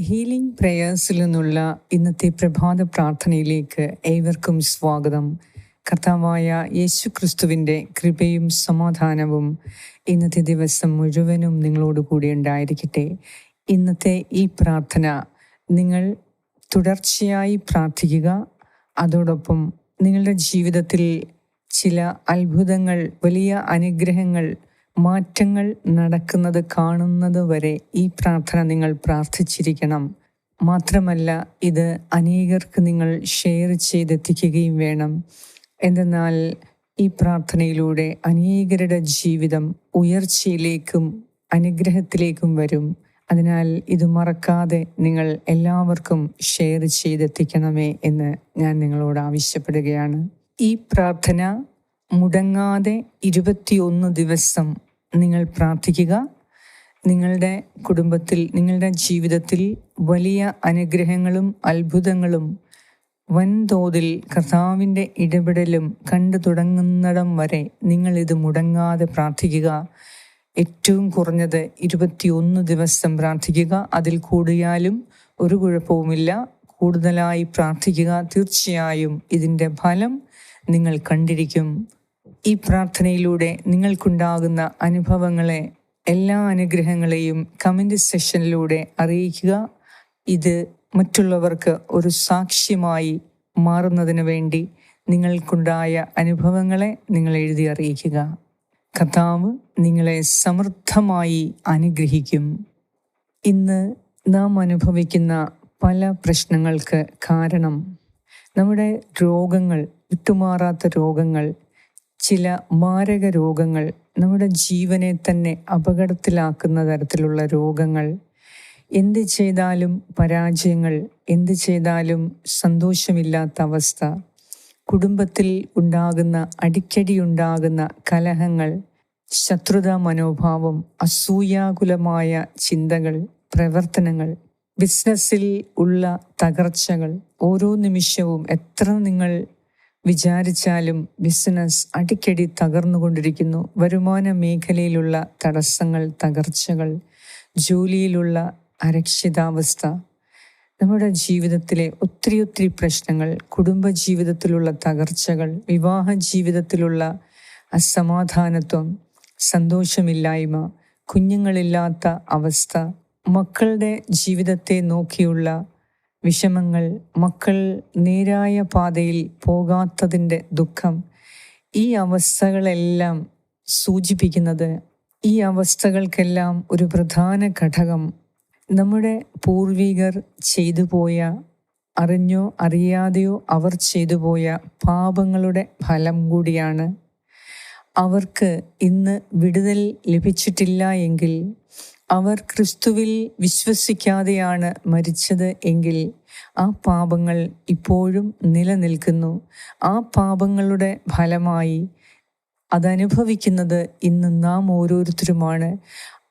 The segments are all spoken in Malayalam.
ഹീലിംഗ് പ്രേയേഴ്സിൽ നിന്നുള്ള ഇന്നത്തെ പ്രഭാത പ്രാർത്ഥനയിലേക്ക് ഏവർക്കും സ്വാഗതം. കർത്താവായ യേശു ക്രിസ്തുവിന്റെ കൃപയും സമാധാനവും ഇന്നത്തെ ദിവസം മുഴുവനും നിങ്ങളോട് കൂടി ഉണ്ടായിരിക്കട്ടെ. ഇന്നത്തെ ഈ പ്രാർത്ഥന നിങ്ങൾ തുടർച്ചയായി പ്രാർത്ഥിക്കുക. അതോടൊപ്പം നിങ്ങളുടെ ജീവിതത്തിൽ ചില അത്ഭുതങ്ങൾ വലിയ അനുഗ്രഹങ്ങൾ മാറ്റങ്ങൾ നടക്കുന്നത് കാണുന്നത് വരെ ഈ പ്രാർത്ഥന നിങ്ങൾ പ്രാർത്ഥിച്ചിരിക്കണം. മാത്രമല്ല ഇത് അനേകർക്ക് നിങ്ങൾ ഷെയർ ചെയ്തെത്തിക്കുകയും വേണം. എന്തെന്നാൽ ഈ പ്രാർത്ഥനയിലൂടെ അനേകരുടെ ജീവിതം ഉയർച്ചയിലേക്കും അനുഗ്രഹത്തിലേക്കും വരും. അതിനാൽ ഇത് മറക്കാതെ നിങ്ങൾ എല്ലാവർക്കും ഷെയർ ചെയ്തെത്തിക്കണമേ എന്ന് ഞാൻ നിങ്ങളോട് ആവശ്യപ്പെടുകയാണ്. ഈ പ്രാർത്ഥന മുടങ്ങാതെ ഇരുപത്തിയൊന്ന് ദിവസം നിങ്ങൾ പ്രാർത്ഥിക്കുക. നിങ്ങളുടെ കുടുംബത്തിൽ നിങ്ങളുടെ ജീവിതത്തിൽ വലിയ അനുഗ്രഹങ്ങളും അത്ഭുതങ്ങളും വൻതോതിൽ കർത്താവിന്റെ ഇടപെടലും കണ്ടു തുടങ്ങുന്നിടം വരെ നിങ്ങൾ ഇത് മുടങ്ങാതെ പ്രാർത്ഥിക്കുക. ഏറ്റവും കുറഞ്ഞത് ഇരുപത്തിയൊന്ന് ദിവസം പ്രാർത്ഥിക്കുക. അതിൽ കൂടിയാലും ഒരു കുഴപ്പവുമില്ല. കൂടുതലായി പ്രാർത്ഥിക്കുക. തീർച്ചയായും ഇതിന്റെ ഫലം നിങ്ങൾ കണ്ടിരിക്കും. ഈ പ്രാർത്ഥനയിലൂടെ നിങ്ങൾക്കുണ്ടാകുന്ന അനുഭവങ്ങളെ എല്ലാ അനുഗ്രഹങ്ങളെയും കമന്റ് സെഷനിലൂടെ അറിയിക്കുക. ഇത് മറ്റുള്ളവർക്ക് ഒരു സാക്ഷ്യമായി മാറുന്നതിന് വേണ്ടി നിങ്ങൾക്കുണ്ടായ അനുഭവങ്ങളെ നിങ്ങൾ എഴുതി അറിയിക്കുക. കഥാവ് നിങ്ങളെ സമൃദ്ധമായി അനുഗ്രഹിക്കും. ഇന്ന് നാം അനുഭവിക്കുന്ന പല പ്രശ്നങ്ങൾക്ക് കാരണം നമ്മുടെ രോഗങ്ങൾ വിട്ടുമാറാത്ത രോഗങ്ങൾ ചില മാരക രോഗങ്ങൾ നമ്മുടെ ജീവനെ തന്നെ അപകടത്തിലാക്കുന്ന തരത്തിലുള്ള രോഗങ്ങൾ. എന്ത് ചെയ്താലും പരാജയങ്ങൾ എന്ത് ചെയ്താലും സന്തോഷമില്ലാത്ത അവസ്ഥ. കുടുംബത്തിൽ ഉണ്ടാകുന്ന അടിക്കടി ഉണ്ടാകുന്ന കലഹങ്ങൾ ശത്രുതാ മനോഭാവം അസൂയാകുലമായ ചിന്തകൾ പ്രവർത്തനങ്ങൾ ബിസിനസ്സിൽ ഉള്ള തകർച്ചകൾ ഓരോ നിമിഷവും എത്ര നിങ്ങൾ വിചാരിച്ചാലും ബിസിനസ് അടിക്കടി തകർന്നുകൊണ്ടിരിക്കുന്നു. വരുമാന മേഖലയിലുള്ള തടസ്സങ്ങൾ തകർച്ചകൾ ജോലിയിലുള്ള അരക്ഷിതാവസ്ഥ നമ്മുടെ ജീവിതത്തിലെ ഒത്തിരി ഒത്തിരി പ്രശ്നങ്ങൾ കുടുംബ ജീവിതത്തിലുള്ള തകർച്ചകൾ വിവാഹ ജീവിതത്തിലുള്ള അസമാധാനത്വം സന്തോഷമില്ലായ്മ കുഞ്ഞുങ്ങളില്ലാത്ത അവസ്ഥ മക്കളുടെ ജീവിതത്തെ നോക്കിയുള്ള വിഷമങ്ങൾ മക്കൾ നേരായ പാതയിൽ പോകാത്തതിന്റെ ദുഃഖം ഈ അവസ്ഥകളെല്ലാം സൂചിപ്പിക്കുന്നത് ഈ അവസ്ഥകൾക്കെല്ലാം ഒരു പ്രധാന ഘടകം. നമ്മുടെ പൂർവികർ ചെയ്തു പോയ അറിഞ്ഞോ അറിയാതെയോ അവർ ചെയ്തു പോയ പാപങ്ങളുടെ ഫലം കൂടിയാണ്. അവർക്ക് ഇന്ന് വിടുതൽ ലഭിച്ചിട്ടില്ല എങ്കിൽ അവർ ക്രിസ്തുവിൽ വിശ്വസിക്കാതെയാണ് മരിച്ചത് എങ്കിൽ ആ പാപങ്ങൾ ഇപ്പോഴും നിലനിൽക്കുന്നു. ആ പാപങ്ങളുടെ ഫലമായി അതനുഭവിക്കുന്നത് ഇന്ന് നാം ഓരോരുത്തരുമാണ്.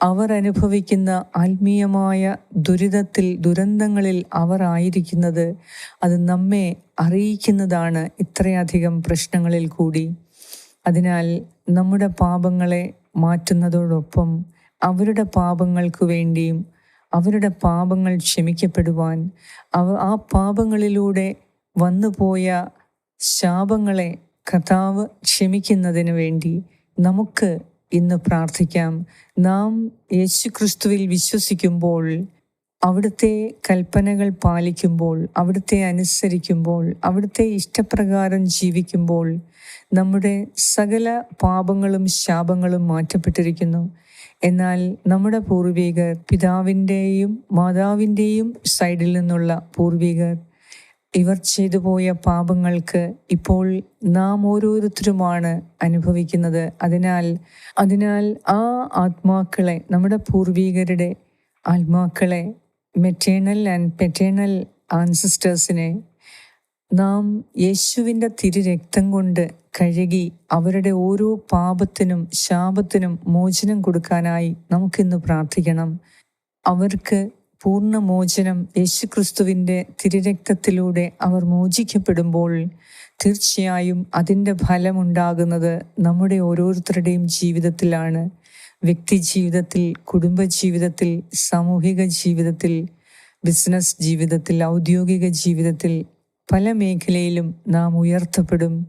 അവർ അനുഭവിക്കുന്ന ആത്മീയമായ ദുരിതത്തിൽ ദുരന്തങ്ങളിൽ അവർ ആയിരിക്കുന്നത് അത് നമ്മെ അറിയിക്കുന്നതാണ് ഇത്രയധികം പ്രശ്നങ്ങളിൽ കൂടി. അതിനാൽ നമ്മുടെ പാപങ്ങളെ മാറ്റുന്നതോടൊപ്പം അവരുടെ പാപങ്ങൾക്ക് വേണ്ടിയും അവരുടെ പാപങ്ങൾ ക്ഷമിക്കപ്പെടുവാൻ അവ ആ പാപങ്ങളിലൂടെ വന്നുപോയ ശാപങ്ങളെ കഥാവ് ക്ഷമിക്കുന്നതിന് വേണ്ടി നമുക്ക് ഇന്ന് പ്രാർത്ഥിക്കാം. നാം യേശുക്രിസ്തുവിൽ വിശ്വസിക്കുമ്പോൾ അവിടുത്തെ കൽപ്പനകൾ പാലിക്കുമ്പോൾ അവിടുത്തെ അനുസരിക്കുമ്പോൾ അവിടുത്തെ ഇഷ്ടപ്രകാരം ജീവിക്കുമ്പോൾ നമ്മുടെ സകല പാപങ്ങളും ശാപങ്ങളും മാറ്റപ്പെട്ടിരിക്കുന്നു. എന്നാൽ നമ്മുടെ പൂർവികർ പിതാവിന്റെയും മാതാവിന്റെയും സൈഡിൽ നിന്നുള്ള പൂർവികർ ഇവർ ചെയ്തു പോയ പാപങ്ങൾക്ക് ഇപ്പോൾ നാം ഓരോരുത്തരുമാണ് അനുഭവിക്കുന്നത്. അതിനാൽ അതിനാൽ ആ ആത്മാക്കളെ നമ്മുടെ പൂർവികരുടെ ആത്മാക്കളെ മെറ്റേണൽ ആൻഡ് പെറ്റേണൽ ആൻസിസ്റ്റേഴ്സിനെ നാം യേശുവിന്റെ തിരുരക്തം കൊണ്ട് കഴുകി അവരുടെ ഓരോ പാപത്തിനും ശാപത്തിനും മോചനം കൊടുക്കാനായി നമുക്കിന്ന് പ്രാർത്ഥിക്കണം. അവർക്ക് പൂർണ മോചനം യേശുക്രിസ്തുവിന്റെ തിരുരക്തത്തിലൂടെ അവർ മോചിക്കപ്പെടുമ്പോൾ തീർച്ചയായും അതിന്റെ ഫലമുണ്ടാകുന്നത് നമ്മുടെ ഓരോരുത്തരുടെയും ജീവിതത്തിലാണ്. വ്യക്തി ജീവിതത്തിൽ കുടുംബ ജീവിതത്തിൽ സാമൂഹിക ജീവിതത്തിൽ ബിസിനസ് ജീവിതത്തിൽ ഔദ്യോഗിക ജീവിതത്തിൽ പല മേഖലയിലും നാം ഉയർത്തപ്പെടും.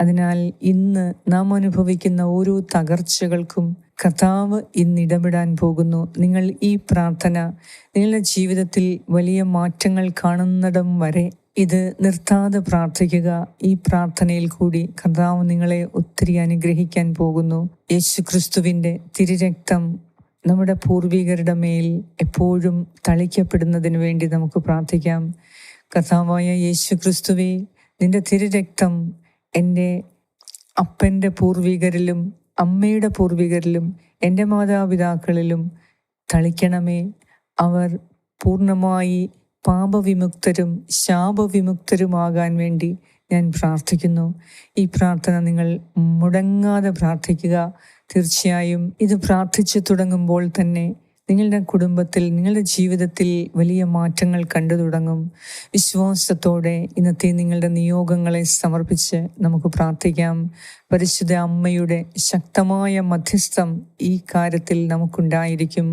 അതിനാൽ ഇന്ന് നാം അനുഭവിക്കുന്ന ഓരോ തകർച്ചകൾക്കും കർത്താവ് ഇന്ന് ഇടപെടാൻ പോകുന്നു. നിങ്ങൾ ഈ പ്രാർത്ഥന നിങ്ങളുടെ ജീവിതത്തിൽ വലിയ മാറ്റങ്ങൾ കാണുന്നിടം വരെ ഇത് നിർത്താതെ പ്രാർത്ഥിക്കുക. ഈ പ്രാർത്ഥനയിൽ കൂടി കർത്താവ് നിങ്ങളെ ഒത്തിരി അനുഗ്രഹിക്കാൻ പോകുന്നു. യേശു ക്രിസ്തുവിന്റെ തിരുരക്തം നമ്മുടെ പൂർവികരുടെ മേൽ എപ്പോഴും തളിക്കപ്പെടുന്നതിന് വേണ്ടി നമുക്ക് പ്രാർത്ഥിക്കാം. കർത്താവായ യേശു ക്രിസ്തുവെ നിന്റെ തിരുരക്തം എന്റെ അപ്പന്റെ പൂർവികരിലും അമ്മയുടെ പൂർവികരിലും എന്റെ മാതാപിതാക്കളിലും തളിക്കണമേ. അവർ പൂർണമായി പാപവിമുക്തരും ശാപവിമുക്തരുമാകാൻ വേണ്ടി ഞാൻ പ്രാർത്ഥിക്കുന്നു. ഈ പ്രാർത്ഥന നിങ്ങൾ മുടങ്ങാതെ പ്രാർത്ഥിക്കുക. തീർച്ചയായും ഇത് പ്രാർത്ഥിച്ചു തുടങ്ങുമ്പോൾ തന്നെ നിങ്ങളുടെ കുടുംബത്തിൽ നിങ്ങളുടെ ജീവിതത്തിൽ വലിയ മാറ്റങ്ങൾ കണ്ടു തുടങ്ങും. വിശ്വാസത്തോടെ ഇന്നത്തെ നിങ്ങളുടെ നിയോഗങ്ങളെ സമർപ്പിച്ച് നമുക്ക് പ്രാർത്ഥിക്കാം. പരിശുദ്ധ അമ്മയുടെ ശക്തമായ മധ്യസ്ഥം ഈ കാര്യത്തിൽ നമുക്കുണ്ടായിരിക്കും.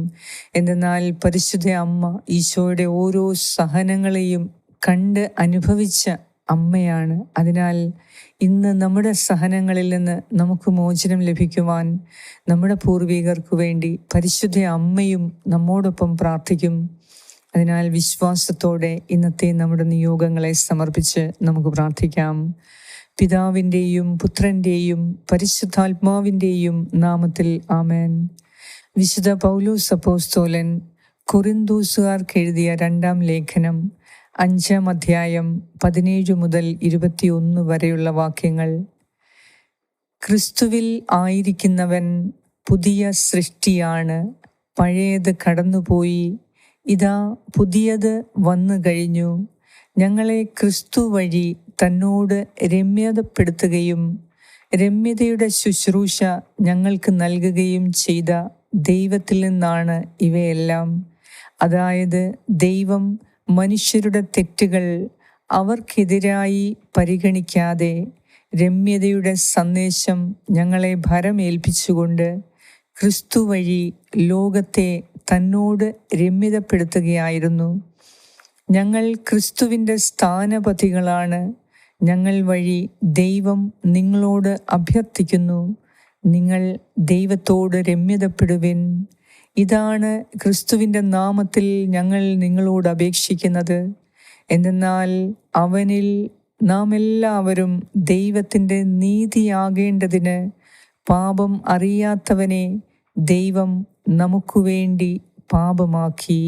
എന്തെന്നാൽ പരിശുദ്ധ അമ്മ ഈശോയുടെ ഓരോ സഹനങ്ങളെയും കണ്ട് അനുഭവിച്ച അമ്മയാണ്. അതിനാൽ ഇന്ന് നമ്മുടെ സഹനങ്ങളിൽ നിന്ന് നമുക്ക് മോചനം ലഭിക്കുവാൻ നമ്മുടെ പൂർവികർക്ക് വേണ്ടി പരിശുദ്ധ അമ്മയും നമ്മോടൊപ്പം പ്രാർത്ഥിക്കും. അതിനാൽ വിശ്വാസത്തോടെ ഇന്നത്തെ നമ്മുടെ നിയോഗങ്ങളെ സമർപ്പിച്ച് നമുക്ക് പ്രാർത്ഥിക്കാം. പിതാവിന്റെയും പുത്രന്റെയും പരിശുദ്ധാത്മാവിന്റെയും നാമത്തിൽ ആമേൻ. വിശുദ്ധ പൗലോസ് അപ്പോസ്തോലൻ കൊറിന്തൂസുകാർക്ക് എഴുതിയ രണ്ടാം ലേഖനം അഞ്ചാം അധ്യായം പതിനേഴ് മുതൽ ഇരുപത്തിയൊന്ന് വരെയുള്ള വാക്യങ്ങൾ. ക്രിസ്തുവിൽ ആയിരിക്കുന്നവൻ പുതിയ സൃഷ്ടിയാണ് പഴയത് കടന്നുപോയി ഇതാ പുതിയത് വന്നു കഴിഞ്ഞു. ഞങ്ങളെ ക്രിസ്തു വഴി തന്നോട് രമ്യതപ്പെടുത്തുകയും രമ്യതയുടെ ശുശ്രൂഷ ഞങ്ങൾക്ക് നൽകുകയും ചെയ്ത ദൈവത്തിൽ നിന്നാണ് ഇവയെല്ലാം. അതായത് ദൈവം മനുഷ്യരുടെ തെറ്റുകൾ അവർക്കെതിരായി പരിഗണിക്കാതെ രമ്യതയുടെ സന്ദേശം ഞങ്ങളെ ഭരമേൽപ്പിച്ചുകൊണ്ട് ക്രിസ്തു വഴി ലോകത്തെ തന്നോട് രമ്യതപ്പെടുത്തുകയായിരുന്നു. ഞങ്ങൾ ക്രിസ്തുവിന്റെ സ്ഥാനപതികളാണ്. ഞങ്ങൾ വഴി ദൈവം നിങ്ങളോട് അഭ്യർത്ഥിക്കുന്നു. നിങ്ങൾ ദൈവത്തോട് രമ്യതപ്പെടുവിൻ. ഇതാണ് ക്രിസ്തുവിന്റെ നാമത്തിൽ ഞങ്ങൾ നിങ്ങളോട് അപേക്ഷിക്കുന്നത്. എന്തെന്നാൽ അവനിൽ നാം എല്ലാവരും ദൈവത്തിന്റെ നീതിയാകേണ്ടതിന് പാപം അറിയാത്തവനെ ദൈവം നമുക്ക് വേണ്ടി പാപമാക്കി.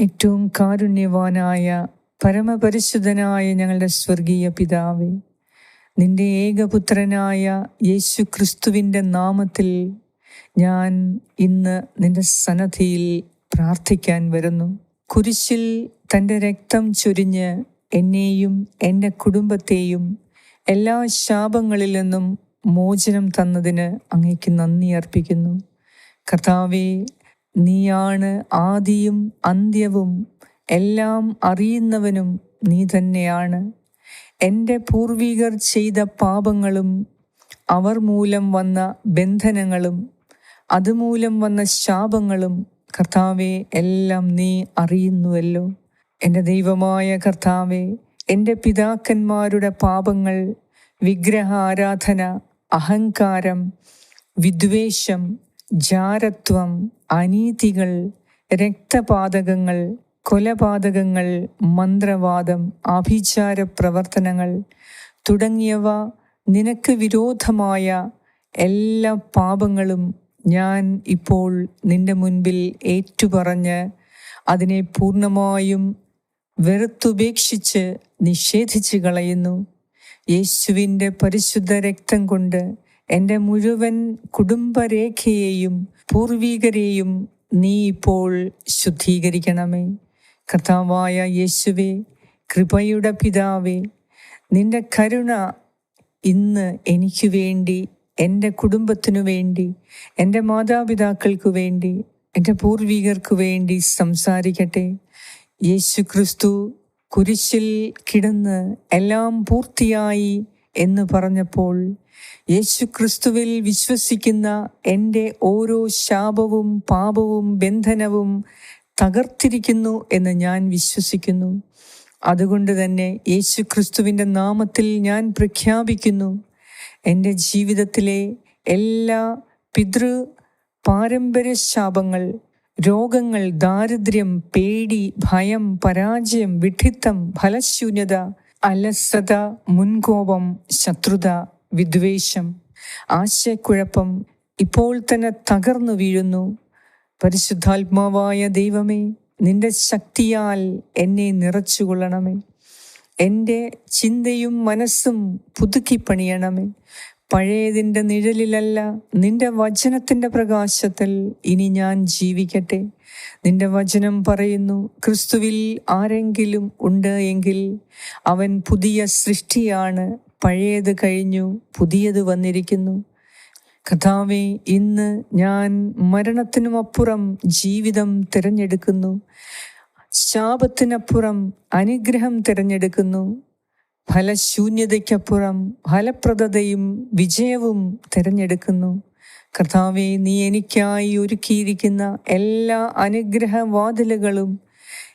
ഏറ്റവും കാരുണ്യവാനായ പരമപരിശുദ്ധനായ ഞങ്ങളുടെ സ്വർഗീയ പിതാവേ നിന്റെ ഏകപുത്രനായ യേശു ക്രിസ്തുവിന്റെ നാമത്തിൽ ഞാൻ ഇന്ന് നിന്റെ സന്നദ്ധിയിൽ പ്രാർത്ഥിക്കാൻ വരുന്നു. കുരിശിൽ തന്റെ രക്തം ചൊരിഞ്ഞ് എന്നെയും എന്റെ കുടുംബത്തെയും എല്ലാ ശാപങ്ങളിൽ നിന്നും മോചനം തന്നതിന് അങ്ങേക്ക് നന്ദി അർപ്പിക്കുന്നു. കർത്താവെ നീയാണ് ആദിയും അന്ത്യവും എല്ലാം അറിയുന്നവനും നീ തന്നെയാണ്. എന്റെ പൂർവികർ ചെയ്ത പാപങ്ങളും അവർ മൂലം വന്ന ബന്ധനങ്ങളും അതുമൂലം വന്ന ശാപങ്ങളും കർത്താവെ എല്ലാം നീ അറിയുന്നുവല്ലോ. എന്റെ ദൈവമായ കർത്താവെ എന്റെ പിതാക്കന്മാരുടെ പാപങ്ങൾ വിഗ്രഹ ആരാധന അഹങ്കാരം വിദ്വേഷം ജാരത്വം അനീതികൾ രക്തപാതകങ്ങൾ കൊലപാതകങ്ങൾ മന്ത്രവാദം ആഭിചാര പ്രവർത്തനങ്ങൾ തുടങ്ങിയവ നിനക്ക് വിരോധമായ എല്ലാ പാപങ്ങളും ഞാൻ ഇപ്പോൾ നിന്റെ മുൻപിൽ ഏറ്റുപറഞ്ഞ് അതിനെ പൂർണമായും വെറുത്തുപേക്ഷിച്ച് നിഷേധിച്ച് കളയുന്നു. യേശുവിന്റെ പരിശുദ്ധ രക്തം കൊണ്ട് എന്റെ മുഴുവൻ കുടുംബരേഖയെയും പൂർവീകരെയും നീ ഇപ്പോൾ ശുദ്ധീകരിക്കണമേ. കർത്താവായ യേശുവേ കൃപയുടെ പിതാവേ നിന്റെ കരുണ ഇന്ന് എനിക്ക് വേണ്ടി എന്റെ കുടുംബത്തിനു വേണ്ടി എന്റെ മാതാപിതാക്കൾക്കു വേണ്ടി എന്റെ പൂർവികർക്ക് വേണ്ടി സംസാരിക്കട്ടെ. യേശു ക്രിസ്തു കുരിശിൽ കിടന്ന് എല്ലാം പൂർത്തിയായി എന്ന് പറഞ്ഞപ്പോൾ യേശു ക്രിസ്തുവിൽ വിശ്വസിക്കുന്ന എന്റെ ഓരോ ശാപവും പാപവും ബന്ധനവും തകർത്തിരിക്കുന്നു എന്ന് ഞാൻ വിശ്വസിക്കുന്നു. അതുകൊണ്ട് തന്നെ യേശു ക്രിസ്തുവിന്റെ നാമത്തിൽ ഞാൻ പ്രഖ്യാപിക്കുന്നു. എന്റെ ജീവിതത്തിലെ എല്ലാ പിതൃ പാരമ്പര്യ ശാപങ്ങൾ രോഗങ്ങൾ ദാരിദ്ര്യം പേടി ഭയം പരാജയം വിഡിത്തം ഫലശൂന്യത അലസത മുൻകോപം ശത്രുത വിദ്വേഷം ആശയക്കുഴപ്പം ഇപ്പോൾ തന്നെ തകർന്നു വീഴുന്നു. പരിശുദ്ധാത്മാവായ ദൈവമേ നിന്റെ ശക്തിയാൽ എന്നെ നിറച്ചുകൊള്ളണമേ. എന്റെ ചിന്തയും മനസ്സും പുതുക്കി പണിയണമേ. പഴയതിന്റെ നിഴലിലല്ല നിന്റെ വചനത്തിന്റെ പ്രകാശത്തിൽ ഇനി ഞാൻ ജീവിക്കട്ടെ. നിന്റെ വചനം പറയുന്നു ക്രിസ്തുവിൽ ആരെങ്കിലും ഉണ്ട് എങ്കിൽ അവൻ പുതിയ സൃഷ്ടിയാണ് പഴയത് കഴിഞ്ഞു പുതിയത് വന്നിരിക്കുന്നു. കഥാവെ ഇന്ന് ഞാൻ മരണത്തിനുമപ്പുറം ജീവിതം തിരഞ്ഞെടുക്കുന്നു. ശാപത്തിനപ്പുറം അനുഗ്രഹം തിരഞ്ഞെടുക്കുന്നു. ഫലശൂന്യതയ്ക്കപ്പുറം ഫലപ്രദതയും വിജയവും തിരഞ്ഞെടുക്കുന്നു. കർത്താവെ നീ എനിക്കായി ഒരുക്കിയിരിക്കുന്ന എല്ലാ അനുഗ്രഹ അനുഗ്രഹവാതിലുകളും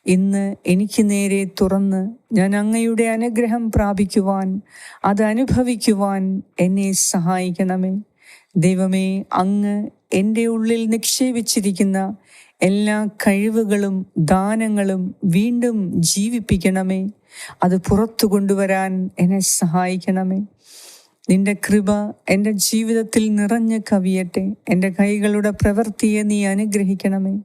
ഇന്ന് എനിക്ക് നേരെ തുറന്ന് ഞാൻ അങ്ങയുടെ അനുഗ്രഹം പ്രാപിക്കുവാൻ അത് അനുഭവിക്കുവാൻ എന്നെ സഹായിക്കണമേ. ദൈവമേ അങ്ങ് എന്റെ ഉള്ളിൽ നിക്ഷേപിച്ചിരിക്കുന്ന എല്ലാ കഴിവുകളും ദാനങ്ങളും വീണ്ടും ജീവിപ്പിക്കണമേ. അത് പുറത്തു കൊണ്ടുവരാൻ എന്നെ സഹായിക്കണമേ. നിന്റെ കൃപ എന്റെ ജീവിതത്തിൽ നിറഞ്ഞ് കവിയട്ടെ. എന്റെ കൈകളുടെ പ്രവൃത്തിയെ നീ അനുഗ്രഹിക്കണമേ.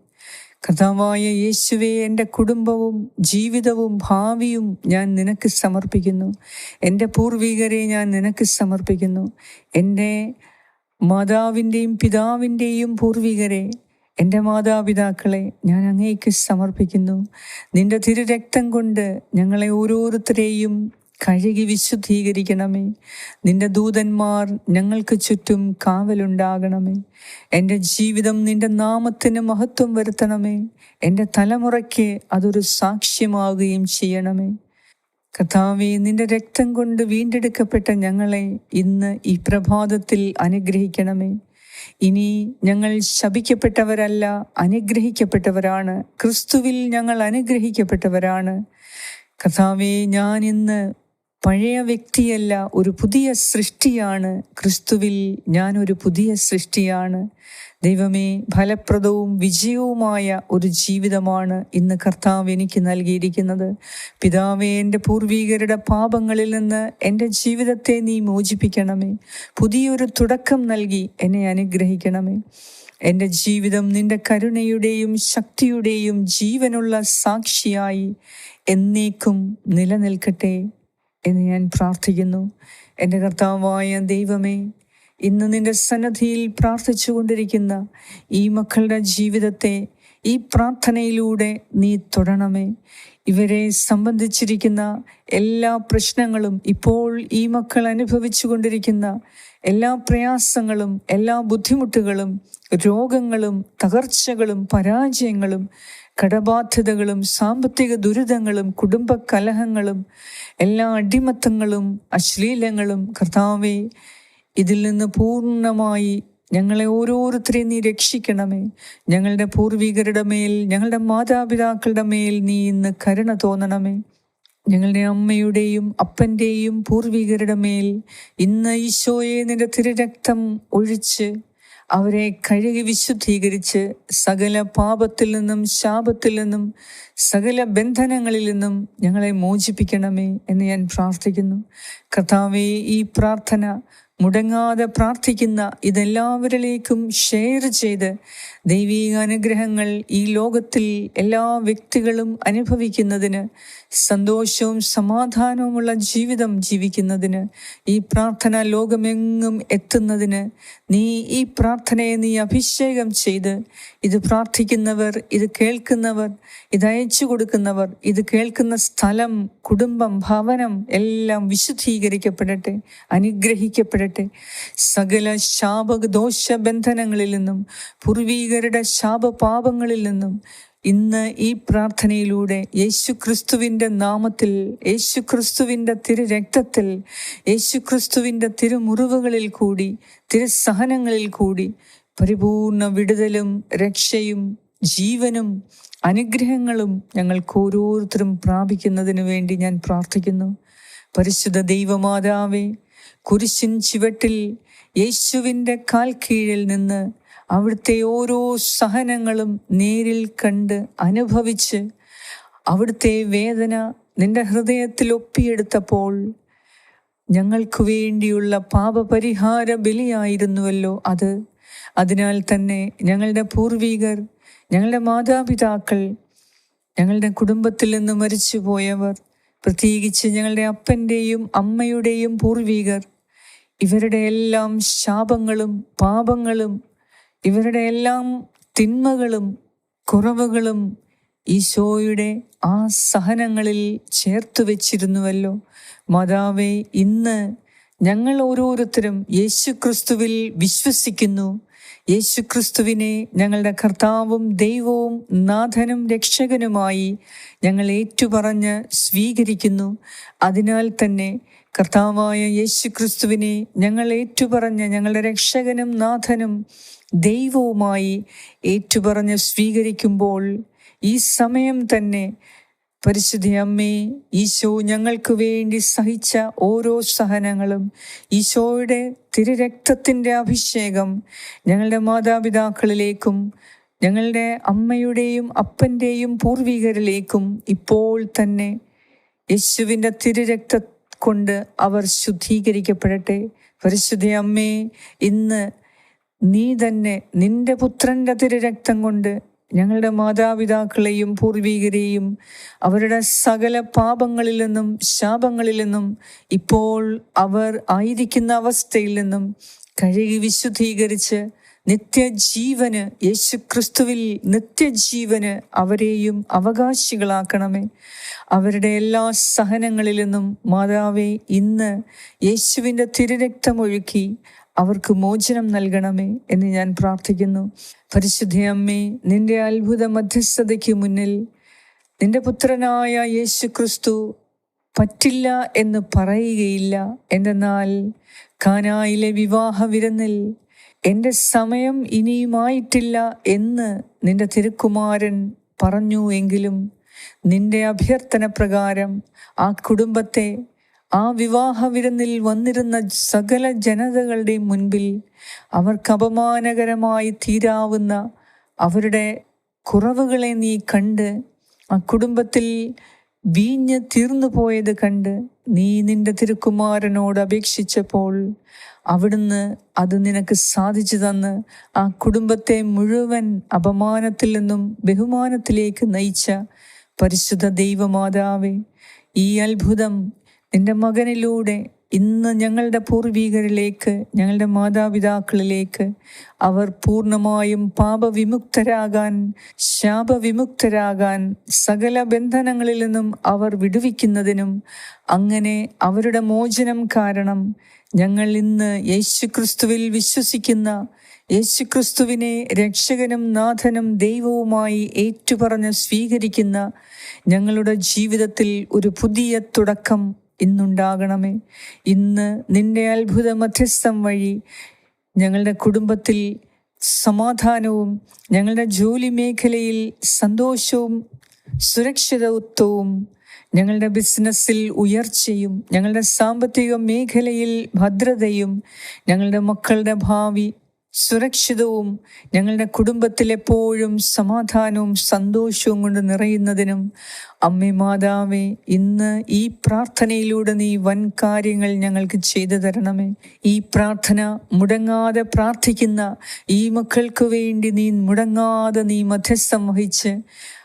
കഥാവായ യേശുവെ എന്റെ കുടുംബവും ജീവിതവും ഭാവിയും ഞാൻ നിനക്ക് സമർപ്പിക്കുന്നു. എന്റെ പൂർവികരെ ഞാൻ നിനക്ക് സമർപ്പിക്കുന്നു. എന്റെ മാതാവിന്റെയും പിതാവിന്റെയും പൂർവികരെ എന്റെ മാതാപിതാക്കളെ ഞാൻ അങ്ങേക്ക് സമർപ്പിക്കുന്നു. നിന്റെ തിരുരക്തം കൊണ്ട് ഞങ്ങളെ ഓരോരുത്തരെയും കഴുകി വിശുദ്ധീകരിക്കണമേ. നിന്റെ ദൂതന്മാർ ഞങ്ങൾക്ക് ചുറ്റും കാവലുണ്ടാകണമേ. എന്റെ ജീവിതം നിന്റെ നാമത്തിന് മഹത്വം വരുത്തണമേ. എന്റെ തലമുറയ്ക്ക് അതൊരു സാക്ഷ്യമാവുകയും ചെയ്യണമേ. കഥാവെ നിന്റെ രക്തം കൊണ്ട് വീണ്ടെടുക്കപ്പെട്ട ഞങ്ങളെ ഇന്ന് ഈ പ്രഭാതത്തിൽ അനുഗ്രഹിക്കണമേ. ഇനി ഞങ്ങൾ ശപിക്കപ്പെട്ടവരല്ല അനുഗ്രഹിക്കപ്പെട്ടവരാണ്. ക്രിസ്തുവിൽ ഞങ്ങൾ അനുഗ്രഹിക്കപ്പെട്ടവരാണ്. കഥാവേ ഞാൻ ഇന്ന് പഴയ വ്യക്തിയല്ല ഒരു പുതിയ സൃഷ്ടിയാണ്. ക്രിസ്തുവിൽ ഞാൻ ഒരു പുതിയ സൃഷ്ടിയാണ്. ദൈവമേ ഫലപ്രദവും വിജയവുമായ ഒരു ജീവിതമാണ് ഇന്ന് കർത്താവ് എനിക്ക് നൽകിയിരിക്കുന്നത്. പിതാവേ എന്റെ പൂർവീകരുടെ പാപങ്ങളിൽ നിന്ന് എന്റെ ജീവിതത്തെ നീ മോചിപ്പിക്കണമേ. പുതിയൊരു തുടക്കം നൽകി എന്നെ അനുഗ്രഹിക്കണമേ. എന്റെ ജീവിതം നിന്റെ കരുണയുടെയും ശക്തിയുടെയും ജീവനുള്ള സാക്ഷിയായി എന്നേക്കും നിലനിൽക്കട്ടെ. എന്ന് ഞാൻ പ്രാർത്ഥിക്കുന്നു. എന്റെ കർത്താവായ ദൈവമേ ഇന്ന് നിന്റെ സന്നദ്ധിയിൽ പ്രാർത്ഥിച്ചു കൊണ്ടിരിക്കുന്ന ഈ മക്കളുടെ ജീവിതത്തെ ഈ പ്രാർത്ഥനയിലൂടെ നീ തൊടണമേ. ഇവരെ സംബന്ധിച്ചിരിക്കുന്ന എല്ലാ പ്രശ്നങ്ങളും ഇപ്പോൾ ഈ മക്കൾ അനുഭവിച്ചു കൊണ്ടിരിക്കുന്ന എല്ലാ പ്രയാസങ്ങളും എല്ലാ ബുദ്ധിമുട്ടുകളും രോഗങ്ങളും തകർച്ചകളും പരാജയങ്ങളും കടബാധ്യതകളും സാമ്പത്തിക ദുരിതങ്ങളും കുടുംബ കലഹങ്ങളും എല്ലാ അടിമത്തങ്ങളും അശ്ലീലങ്ങളും കർത്താവെ ഇതിൽ നിന്ന് പൂർണമായി ഞങ്ങളെ ഓരോരുത്തരെയും നീ രക്ഷിക്കണമേ. ഞങ്ങളുടെ പൂർവികരുടെ മേൽ ഞങ്ങളുടെ മാതാപിതാക്കളുടെ മേൽ നീ ഇന്ന് കരുണ തോന്നണമേ. ഞങ്ങളുടെ അമ്മയുടെയും അപ്പന്റെയും പൂർവികരുടെ മേൽ ഇന്ന് ഈശോയെ നിന്റെ തിരുരക്തം ഒഴിച്ച് അവരെ കഴുകി വിശുദ്ധീകരിച്ച് സകല പാപത്തിൽ നിന്നും ശാപത്തിൽ നിന്നും സകല ബന്ധനങ്ങളിൽ നിന്നും ഞങ്ങളെ മോചിപ്പിക്കണമേ എന്ന് ഞാൻ പ്രാർത്ഥിക്കുന്നു. കർത്താവെ ഈ പ്രാർത്ഥന മുടങ്ങാതെ പ്രാർത്ഥിക്കുന്ന ഇതെല്ലാവരിലേക്കും ഷെയർ ചെയ്ത് ദൈവീക അനുഗ്രഹങ്ങൾ ഈ ലോകത്തിൽ എല്ലാ വ്യക്തികളും അനുഭവിക്കുന്നതിന് സന്തോഷവും സമാധാനവുമുള്ള ജീവിതം ജീവിക്കുന്നതിന് ഈ പ്രാർത്ഥന ലോകമെങ്ങും എത്തുന്നതിന് നീ ഈ പ്രാർത്ഥനയെ നീ അഭിഷേകം ചെയ്ത് ഇത് പ്രാർത്ഥിക്കുന്നവർ ഇത് കേൾക്കുന്നവർ ഇത് അയച്ചു കൊടുക്കുന്നവർ ഇത് കേൾക്കുന്ന സ്ഥലം കുടുംബം ഭവനം എല്ലാം വിശുദ്ധീകരിക്കപ്പെടട്ടെ അനുഗ്രഹിക്കപ്പെടട്ടെ. സകല ശാപദോഷ ബന്ധനങ്ങളിൽ നിന്നും പൂർവീകരുടെ ശാപപാപങ്ങളിൽ നിന്നും ഇന്ന് ഈ പ്രാർത്ഥനയിലൂടെ യേശു ക്രിസ്തുവിന്റെ നാമത്തിൽ യേശു ക്രിസ്തുവിന്റെ തിരു രക്തത്തിൽ യേശു ക്രിസ്തുവിന്റെ തിരുമുറിവുകളിൽ കൂടി തിരുസഹനങ്ങളിൽ കൂടി പരിപൂർണ വിടുതലും രക്ഷയും ജീവനും അനുഗ്രഹങ്ങളും ഞങ്ങൾക്ക് ഓരോരുത്തരും പ്രാപിക്കുന്നതിന് വേണ്ടി ഞാൻ പ്രാർത്ഥിക്കുന്നു. പരിശുദ്ധ ദൈവമാതാവേ കുരിശിൻ ചുവട്ടിൽ യേശുവിന്റെ കാൽ കീഴിൽ നിന്ന് അവിടുത്തെ ഓരോ സഹനങ്ങളും നേരിൽ കണ്ട് അനുഭവിച്ച് അവിടുത്തെ വേദന നിന്റെ ഹൃദയത്തിൽ ഒപ്പിയെടുത്തപ്പോൾ ഞങ്ങൾക്ക് വേണ്ടിയുള്ള പാപപരിഹാര ബലിയായിരുന്നുവല്ലോ അത്. അതിനാൽ തന്നെ ഞങ്ങളുടെ പൂർവീകർ ഞങ്ങളുടെ മാതാപിതാക്കൾ ഞങ്ങളുടെ കുടുംബത്തിൽ നിന്ന് മരിച്ചുപോയവർ പ്രത്യേകിച്ച് ഞങ്ങളുടെ അപ്പന്റെയും അമ്മയുടെയും പൂർവീകർ ഇവരുടെ എല്ലാം ശാപങ്ങളും പാപങ്ങളും ഇവരുടെ എല്ലാം തിന്മകളും കുറവുകളും ഈശോയുടെ ആ സഹനങ്ങളിൽ ചേർത്തു വെച്ചിരുന്നുവല്ലോ. മാതാവേ ഇന്ന് ഞങ്ങൾ ഓരോരുത്തരും യേശുക്രിസ്തുവിൽ വിശ്വസിക്കുന്നു. യേശുക്രിസ്തുവിനെ ഞങ്ങളുടെ കർത്താവും ദൈവവും നാഥനും രക്ഷകനുമായി ഞങ്ങൾ ഏറ്റുപറഞ്ഞ് സ്വീകരിക്കുന്നു. അതിനാൽ തന്നെ കർത്താവായ യേശു ക്രിസ്തുവിനെ ഞങ്ങൾ ഏറ്റുപറഞ്ഞ ഞങ്ങളുടെ രക്ഷകനും നാഥനും ദൈവവുമായി ഏറ്റുപറഞ്ഞ് സ്വീകരിക്കുമ്പോൾ ഈ സമയം തന്നെ പരിശുദ്ധി അമ്മേ ഈശോ ഞങ്ങൾക്ക് വേണ്ടി സഹിച്ച ഓരോ സഹനങ്ങളും ഈശോയുടെ തിരുരക്തത്തിന്റെ അഭിഷേകം ഞങ്ങളുടെ മാതാപിതാക്കളിലേക്കും ഞങ്ങളുടെ അമ്മയുടെയും അപ്പന്റെയും പൂർവികരിലേക്കും ഇപ്പോൾ തന്നെ യേശുവിന്റെ തിരുരക്ത കൊണ്ട് അവർ ശുദ്ധീകരിക്കപ്പെടട്ടെ. പരിശുദ്ധ അമ്മേ ഇന്ന് നീ തന്നെ നിന്റെ പുത്രന്റെ തിരുരക്തം കൊണ്ട് ഞങ്ങളുടെ മാതാപിതാക്കളെയും പൂർവീകരെയും അവരുടെ സകല പാപങ്ങളിൽ നിന്നും ശാപങ്ങളിൽ നിന്നും ഇപ്പോൾ അവർ ആയിരിക്കുന്ന അവസ്ഥയിൽ നിന്നും കഴുകി വിശുദ്ധീകരിച്ച് നിത്യജീവന് യേശുക്രിസ്തുവിൽ നിത്യജീവന് അവരെയും അവകാശികളാക്കണമേ. അവരുടെ എല്ലാ സഹനങ്ങളിൽ നിന്നും മാതാവേ ഇന്ന് യേശുവിന്റെ തിരുരക്തമൊഴുക്കി അവർക്ക് മോചനം നൽകണമേ എന്ന് ഞാൻ പ്രാർത്ഥിക്കുന്നു. പരിശുദ്ധ അമ്മേ നിന്റെ അത്ഭുത മധ്യസ്ഥതയ്ക്ക് മുന്നിൽ നിന്റെ പുത്രനായ യേശു ക്രിസ്തു പറ്റില്ല എന്ന് പറയുകയില്ല. എന്തെന്നാൽ കാനായിലെ വിവാഹ വിരുന്നിൽ എന്റെ സമയം ഇനിയുമായിട്ടില്ല എന്ന് നിന്റെ തിരുക്കുമാരൻ പറഞ്ഞു എങ്കിലും നിന്റെ അഭ്യർത്ഥന പ്രകാരം ആ കുടുംബത്തെ ആ വിവാഹ വിരുന്നിൽ വന്നിരുന്ന സകല ജനതകളുടെ മുൻപിൽ അവർക്ക് അപമാനകരമായി തീരാവുന്ന അവരുടെ കുറവുകളെ നീ കണ്ട് ആ കുടുംബത്തിൽ വീഞ്ഞ് തീർന്നു പോയത് കണ്ട് നീ നിന്റെ തിരുക്കുമാരനോട് അപേക്ഷിച്ചപ്പോൾ അവിടുന്ന് അത് നിനക്ക് സാധിച്ചു തന്ന് ആ കുടുംബത്തെ മുഴുവൻ അപമാനത്തിൽ നിന്നും ബഹുമാനത്തിലേക്ക് നയിച്ച പരിശുദ്ധ ദൈവമാതാവേ ഈ അത്ഭുതം നിന്റെ മകനിലൂടെ ഇന്ന് ഞങ്ങളുടെ പൂർവീകരിലേക്ക് ഞങ്ങളുടെ മാതാപിതാക്കളിലേക്ക് അവർ പൂർണമായും പാപവിമുക്തരാകാൻ ശാപവിമുക്തരാകാൻ സകല ബന്ധനങ്ങളിൽ നിന്നും അവർ വിടുവിക്കുന്നതിനും അങ്ങനെ അവരുടെ മോചനം കാരണം ഞങ്ങൾ ഇന്ന് യേശുക്രിസ്തുവിൽ വിശ്വസിക്കുന്ന യേശുക്രിസ്തുവിനെ രക്ഷകനും നാഥനും ദൈവവുമായി ഏറ്റുപറഞ്ഞ് സ്വീകരിക്കുന്ന ഞങ്ങളുടെ ജീവിതത്തിൽ ഒരു പുതിയ തുടക്കം ഇന്നുണ്ടാകണമേ. ഇന്ന് നിന്റെ അത്ഭുത മധ്യസ്ഥം വഴി ഞങ്ങളുടെ കുടുംബത്തിൽ സമാധാനവും ഞങ്ങളുടെ ജോലി മേഖലയിൽ സന്തോഷവും സുരക്ഷിതത്വവും ഞങ്ങളുടെ ബിസിനസ്സിൽ ഉയർച്ചയും ഞങ്ങളുടെ സാമ്പത്തിക മേഖലയിൽ ഭദ്രതയും ഞങ്ങളുടെ മക്കളുടെ ഭാവി സുരക്ഷിതവും ഞങ്ങളുടെ കുടുംബത്തിലെപ്പോഴും സമാധാനവും സന്തോഷവും കൊണ്ട് നിറയുന്നതിനും അമ്മേ മാതാവേ ഇന്ന് ഈ പ്രാർത്ഥനയിലൂടെ നീ വൻ കാര്യങ്ങൾ ഞങ്ങൾക്ക് ചെയ്തു തരണമേ. ഈ പ്രാർത്ഥന മുടങ്ങാതെ പ്രാർത്ഥിക്കുന്ന ഈ മക്കൾക്ക് വേണ്ടി നീ മുടങ്ങാതെ നീ മധ്യസ്ഥം വഹിച്ച്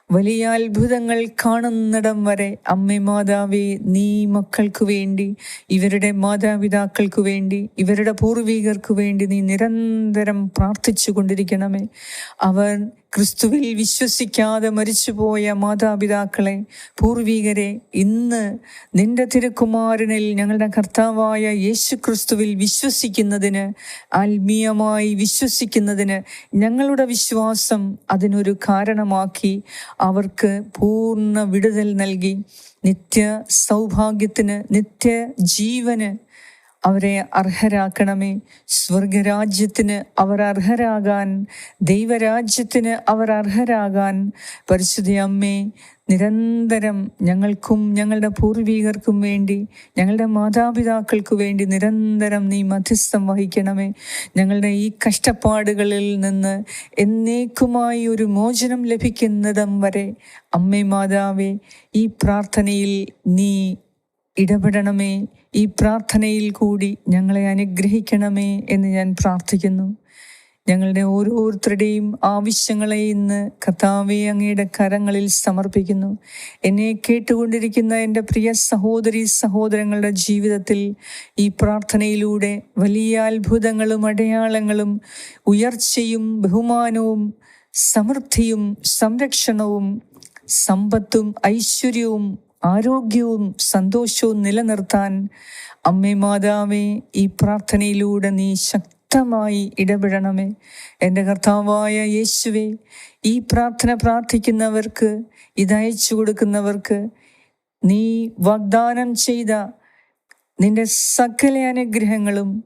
വലിയ അത്ഭുതങ്ങൾ കാണുന്നിടം വരെ അമ്മ മാതാവേ നീ മക്കൾക്ക് വേണ്ടി ഇവരുടെ മാതാപിതാക്കൾക്ക് വേണ്ടി ഇവരുടെ പൂർവികർക്ക് വേണ്ടി നീ നിരന്തരം പ്രാർത്ഥിച്ചു കൊണ്ടിരിക്കണമേ അവർ ക്രിസ്തുവിൽ വിശ്വസിക്കാതെ മരിച്ചുപോയ മാതാപിതാക്കളെ പൂർവീകരെ ഇന്ന് നിന്റെ തിരുക്കുമാരനിൽ ഞങ്ങളുടെ കർത്താവായ യേശു ക്രിസ്തുവിൽ വിശ്വസിക്കുന്നതിന് ആത്മീയമായി വിശ്വസിക്കുന്നതിന് ഞങ്ങളുടെ വിശ്വാസം അതിനൊരു കാരണമാക്കി അവർക്ക് പൂർണ വിടുതൽ നൽകി. നിത്യ സൗഭാഗ്യത്തിന് നിത്യ ജീവന് അവരെ അർഹരാക്കണമേ. സ്വർഗരാജ്യത്തിന് അവർ അർഹരാകാൻ ദൈവരാജ്യത്തിന് അവർ അർഹരാകാൻ. പരിശുദ്ധ അമ്മേ നിരന്തരം ഞങ്ങൾക്കും ഞങ്ങളുടെ പൂർവികർക്കും വേണ്ടി ഞങ്ങളുടെ മാതാപിതാക്കൾക്ക് വേണ്ടി നിരന്തരം നീ മധ്യസ്ഥം വഹിക്കണമേ. ഞങ്ങളുടെ ഈ കഷ്ടപ്പാടുകളിൽ നിന്ന് എന്നേക്കുമായി ഒരു മോചനം ലഭിക്കുന്നതം വരെ അമ്മേ മാതാവേ ഈ പ്രാർത്ഥനയിൽ നീ ഇടപെടണമേ. ഈ പ്രാർത്ഥനയിൽ കൂടി ഞങ്ങളെ അനുഗ്രഹിക്കണമേ എന്ന് ഞാൻ പ്രാർത്ഥിക്കുന്നു. ഞങ്ങളുടെ ഓരോരുത്തരുടെയും ആവശ്യങ്ങളെ ഇന്ന് കർത്താവെ അങ്ങയുടെ കരങ്ങളിൽ സമർപ്പിക്കുന്നു. എന്നെ കേട്ടുകൊണ്ടിരിക്കുന്ന എന്റെ പ്രിയ സഹോദരി സഹോദരങ്ങളുടെ ജീവിതത്തിൽ ഈ പ്രാർത്ഥനയിലൂടെ വലിയ അത്ഭുതങ്ങളും അടയാളങ്ങളും ഉയർച്ചയും ബഹുമാനവും സമൃദ്ധിയും സംരക്ഷണവും സമ്പത്തും ഐശ്വര്യവും ആരോഗ്യവും സന്തോഷവും നിലനിർത്താൻ അമ്മേ മാതാവേ ഈ പ്രാർത്ഥനയിലൂടെ നീ ശക്തമായി ഇടപെടണമേ. എന്റെ കർത്താവായ യേശുവേ ഈ പ്രാർത്ഥന പ്രാർത്ഥിക്കുന്നവർക്ക് ഇതയച്ചു കൊടുക്കുന്നവർക്ക് നീ വാഗ്ദാനം ചെയ്ത നിന്റെ സകല അനുഗ്രഹങ്ങളും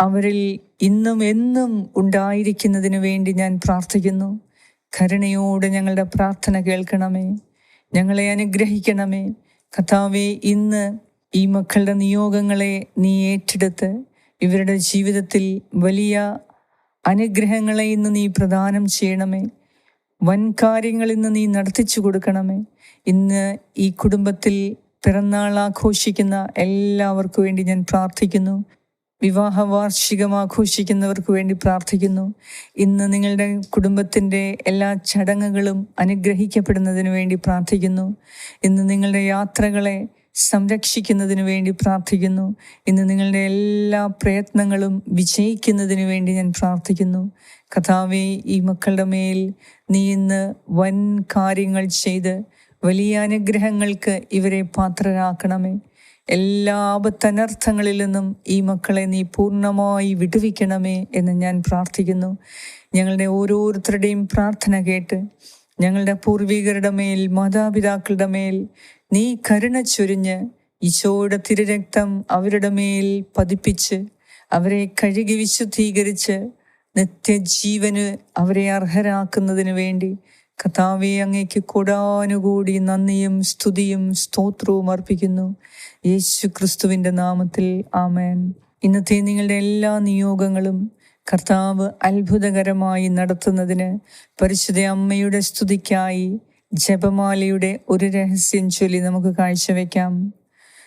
അവരിൽ ഇന്നും എന്നും ഉണ്ടായിരിക്കുന്നതിന് വേണ്ടി ഞാൻ പ്രാർത്ഥിക്കുന്നു. കരുണയോടെ ഞങ്ങളുടെ പ്രാർത്ഥന കേൾക്കണമേ. ഞങ്ങളെ അനുഗ്രഹിക്കണമേ. കഥാവെ ഇന്ന് ഈ മക്കളുടെ നിയോഗങ്ങളെ നീ ഏറ്റെടുത്ത് ഇവരുടെ ജീവിതത്തിൽ വലിയ അനുഗ്രഹങ്ങളെ ഇന്ന് നീ പ്രദാനം ചെയ്യണമേ. വൻ കാര്യങ്ങൾ ഇന്ന് നീ നടത്തിച്ചു കൊടുക്കണമേ. ഇന്ന് ഈ കുടുംബത്തിൽ പിറന്നാൾ ആഘോഷിക്കുന്ന എല്ലാവർക്കും വേണ്ടി ഞാൻ പ്രാർത്ഥിക്കുന്നു. വിവാഹ വാർഷികം ആഘോഷിക്കുന്നവർക്ക് വേണ്ടി പ്രാർത്ഥിക്കുന്നു. ഇന്ന് നിങ്ങളുടെ കുടുംബത്തിന്റെ എല്ലാ ചടങ്ങുകളും അനുഗ്രഹിക്കപ്പെടുന്നതിന് വേണ്ടി പ്രാർത്ഥിക്കുന്നു. ഇന്ന് നിങ്ങളുടെ യാത്രകളെ സംരക്ഷിക്കുന്നതിന് വേണ്ടി പ്രാർത്ഥിക്കുന്നു. ഇന്ന് നിങ്ങളുടെ എല്ലാ പ്രയത്നങ്ങളും വിജയിക്കുന്നതിന് വേണ്ടി ഞാൻ പ്രാർത്ഥിക്കുന്നു. കഥാവെ ഈ മക്കളുടെ മേൽ നീ ഇന്ന് വൻ കാര്യങ്ങൾ ചെയ്ത് വലിയ അനുഗ്രഹങ്ങൾക്ക് ഇവരെ പാത്രരാക്കണമേ. എല്ലാ അബദ്ധനർത്ഥങ്ങളിൽ നിന്നും ഈ മക്കളെ നീ പൂർണമായി വിടുവിക്കണമേ എന്ന് ഞാൻ പ്രാർത്ഥിക്കുന്നു. ഞങ്ങളുടെ ഓരോരുത്തരുടെയും പ്രാർത്ഥന കേട്ട് ഞങ്ങളുടെ പൂർവികരുടെ മേൽ മാതാപിതാക്കളുടെ മേൽ നീ കരുണ ചൊരിഞ്ഞ് ഈശോയുടെ തിരുരക്തം അവരുടെ മേൽ പതിപ്പിച്ച് അവരെ കഴുകി വിശുദ്ധീകരിച്ച് നിത്യജീവന് അവരെ അർഹരാക്കുന്നതിന് വേണ്ടി കഥാവെ അങ്ങേക്ക് കൂടാനുകൂടി നന്ദിയും സ്തുതിയും സ്തോത്രവും അർപ്പിക്കുന്നു. യേശു ക്രിസ്തുവിന്റെ നാമത്തിൽ ആമേൻ. ഇന്നത്തെ നിങ്ങളുടെ എല്ലാ നിയോഗങ്ങളും കർത്താവ് അത്ഭുതകരമായി നടത്തുന്നതിന് പരിശുദ്ധ അമ്മയുടെ സ്തുതിക്കായി ജപമാലയുടെ ഒരു രഹസ്യം ചൊല്ലി നമുക്ക് കാഴ്ചവെക്കാം.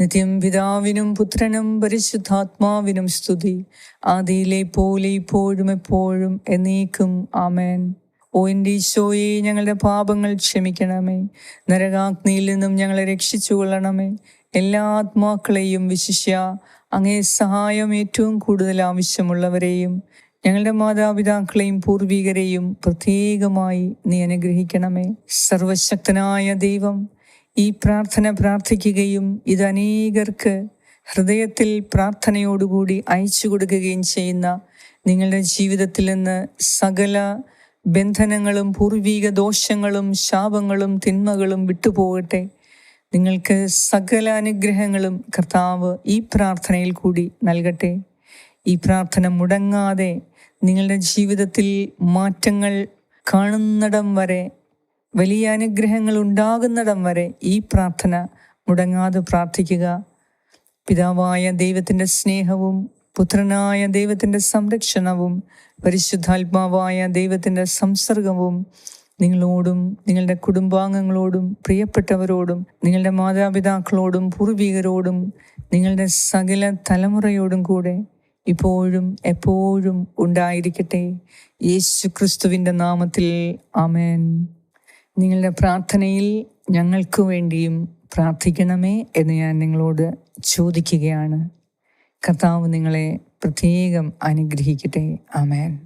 നിത്യം പിതാവിനും പുത്രനും പരിശുദ്ധാത്മാവിനും സ്തുതി. ആദിയിലെ പോലെ ഇപ്പോഴും എപ്പോഴും എന്നേക്കും. ആമേൻ. ഓ എന്റെ ഈശോയെ ഞങ്ങളുടെ പാപങ്ങൾ ക്ഷമിക്കണമേ. നരകാഗ്നിയിൽ നിന്നും ഞങ്ങളെ രക്ഷിച്ചു കൊള്ളണമേ എല്ലാ ആത്മാക്കളെയും വിശിഷ്യ അങ്ങേ സഹായം ഏറ്റവും കൂടുതൽ ആവശ്യമുള്ളവരെയും ഞങ്ങളുടെ മാതാപിതാക്കളെയും പൂർവികരെയും പ്രത്യേകമായി നീ അനുഗ്രഹിക്കണമേ. സർവശക്തനായ ദൈവം ഈ പ്രാർത്ഥന പ്രാർത്ഥിക്കുകയും ഇത് അനേകർക്ക് ഹൃദയത്തിൽ പ്രാർത്ഥനയോടുകൂടി അയച്ചു കൊടുക്കുകയും ചെയ്യുന്ന നിങ്ങളുടെ ജീവിതത്തിൽ നിന്ന് സകല ബന്ധനങ്ങളും പൂർവീക ദോഷങ്ങളും ശാപങ്ങളും തിന്മകളും വിട്ടുപോകട്ടെ. നിങ്ങൾക്ക് സകല അനുഗ്രഹങ്ങളും കർത്താവ് ഈ പ്രാർത്ഥനയിൽ കൂടി നൽകട്ടെ. ഈ പ്രാർത്ഥന മുടങ്ങാതെ നിങ്ങളുടെ ജീവിതത്തിൽ മാറ്റങ്ങൾ കാണുന്നിടം വരെ വലിയ അനുഗ്രഹങ്ങൾ ഉണ്ടാകുന്നിടം വരെ ഈ പ്രാർത്ഥന മുടങ്ങാതെ പ്രാർത്ഥിക്കുക. പിതാവായ ദൈവത്തിന്റെ സ്നേഹവും പുത്രനായ ദൈവത്തിന്റെ സംരക്ഷണവും പരിശുദ്ധാത്മാവായ ദൈവത്തിന്റെ സംസർഗവും നിങ്ങളോടും നിങ്ങളുടെ കുടുംബാംഗങ്ങളോടും പ്രിയപ്പെട്ടവരോടും നിങ്ങളുടെ മാതാപിതാക്കളോടും പൂർവികരോടും നിങ്ങളുടെ സകല തലമുറയോടും കൂടെ ഇപ്പോഴും എപ്പോഴും ഉണ്ടായിരിക്കട്ടെ. യേശു ക്രിസ്തുവിന്റെ നാമത്തിൽ ആമേൻ. നിങ്ങളുടെ പ്രാർത്ഥനയിൽ ഞങ്ങൾക്ക് വേണ്ടിയും പ്രാർത്ഥിക്കണമേ എന്ന് ഞാൻ നിങ്ങളോട് ചോദിക്കുകയാണ്. കർത്താവ് നിങ്ങളെ പ്രത്യേകം അനുഗ്രഹിക്കട്ടെ. ആമേൻ.